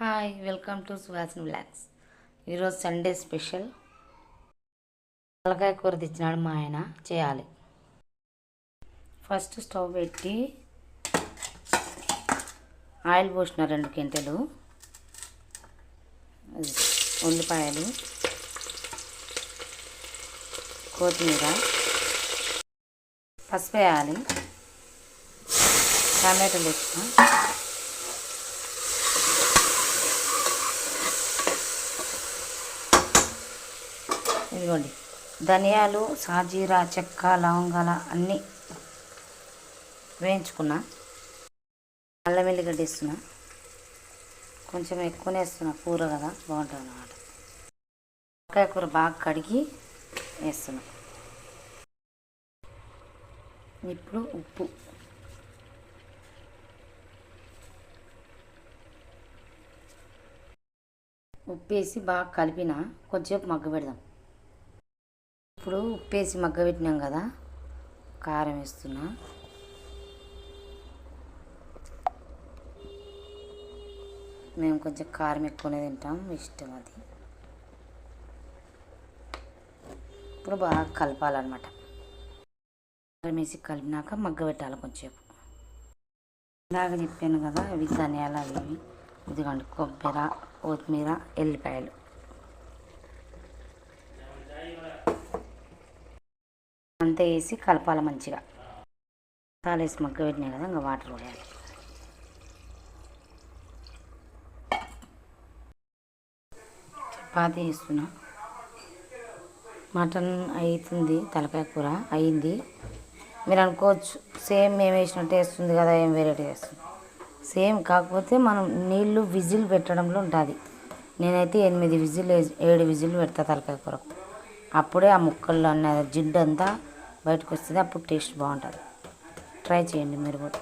Hi welcome to Suhasini vlogs ఈరోజు Sunday special తలకాయ కూర తెచ్చినాడు మా ఆయన చేయాలి. ఫస్ట్ స్టవ్ పెట్టి ఆయిల్ పోసిన రెండు గంటలు. ఉల్లిపాయలు కొత్తిమీర పసుపు వేయాలి. టమాటాలు వేసుకున్నాం ఇదిగోండి. ధనియాలు సాజీరా చెక్క లవంగాల అన్నీ వేయించుకున్నా. అల్లం వెల్లిగడ్డ ఇస్తున్నా కొంచెం ఎక్కువనే వేస్తున్నా. కూర కదా బాగుంటుంది అన్నమాట. వంకాయ కూర బాగా కడిగి వేస్తున్నా. ఇప్పుడు ఉప్పు. ఉప్పు వేసి బాగా కలిపిన కొంచెంసేపు మగ్గ పెడదాం ఇప్పుడు ఉప్పు వేసి మగ్గ పెట్టినాం కదా కారం వేస్తున్నా. మేము కొంచెం కారం ఎక్కువనే తింటాం ఇష్టం అది. ఇప్పుడు బాగా కలపాలన్నమాట. కారం వేసి కలిపినాక మగ్గ పెట్టాలి కొంచెంసేపు. ఇందాక చెప్పాను కదా ఇవి ధనియాలు అవి ఇదిగోండి కొబ్బరి కొత్తిమీర ఎల్లిపాయలు. అంతా వేసి కలపాలి మంచిగా. మసాలా వేసి మగ్గ పెట్టినాయి కదా ఇంకా వాటర్ పోయాలి. చపాతీ వేస్తున్నా మటన్ అవుతుంది తలకాయ కూర అయింది. మీరు అనుకోవచ్చు సేమ్ మేము వేసినట్టు వేస్తుంది కదా ఏం వెరైటీ వేస్తుంది సేమ్ కాకపోతే మనం నీళ్ళు విజిల్ పెట్టడంలో ఉంటుంది. నేనైతే ఎనిమిది విజిల్ ఏడు విజిల్ పెడతా తలకాయ కూరకు. అప్పుడే ఆ ముక్కల్లో అన్న జిడ్డంతా బయటకు వస్తుంది అప్పుడు టేస్ట్ బాగుంటుంది. ట్రై చేయండి మీరు కూడా.